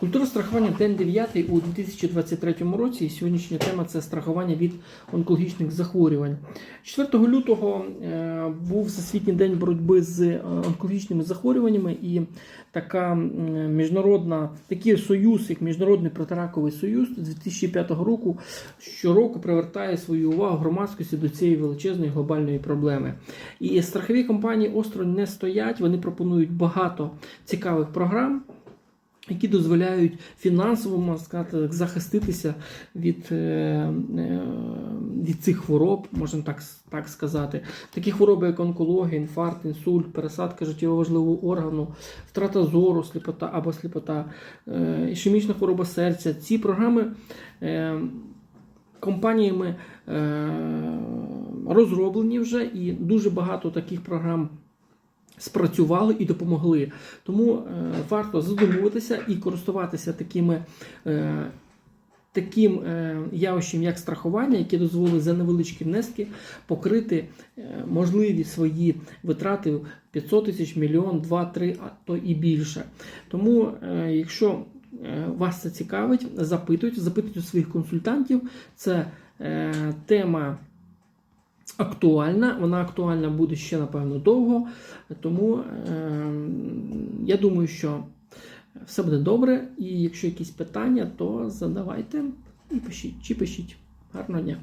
Культура страхування день 9 у 2023 році. І сьогоднішня тема це страхування від онкологічних захворювань. 4 лютого е, був Всесвітній день боротьби з е, онкологічними захворюваннями, і така міжнародна такий союз, як Міжнародний протираковий союз з 2005 року, щороку привертає свою увагу громадськості до цієї величезної глобальної проблеми. І страхові компанії осторонь не стоять. Вони пропонують багато цікавих програм які дозволяють фінансово сказати, захиститися від, е, е, від цих хвороб, можна так, так сказати. Такі хвороби, як онкологія, інфаркт, інсульт, пересадка життєво важливого органу, втрата зору, сліпота або сліпота, е, ішемічна хвороба серця. Ці програми. Компаніями розроблені вже і дуже багато таких програм спрацювали і допомогли. Тому е, варто задумуватися і користуватися такими. Е, Таким е, явищем, як страхування, яке дозволить за невеличкі внески покрити е, можливі свої витрати 500 тисяч, мільйон, 2, 3, а то і більше. Тому, е, якщо вас це цікавить, запитуйте, запитуйте своїх консультантів. Це тема актуальна, вона актуальна буде ще, напевно, довго. Тому е, я думаю, що все буде добре. І якщо якісь питання, то задавайте і пишіть чи пишіть. Гарного дня!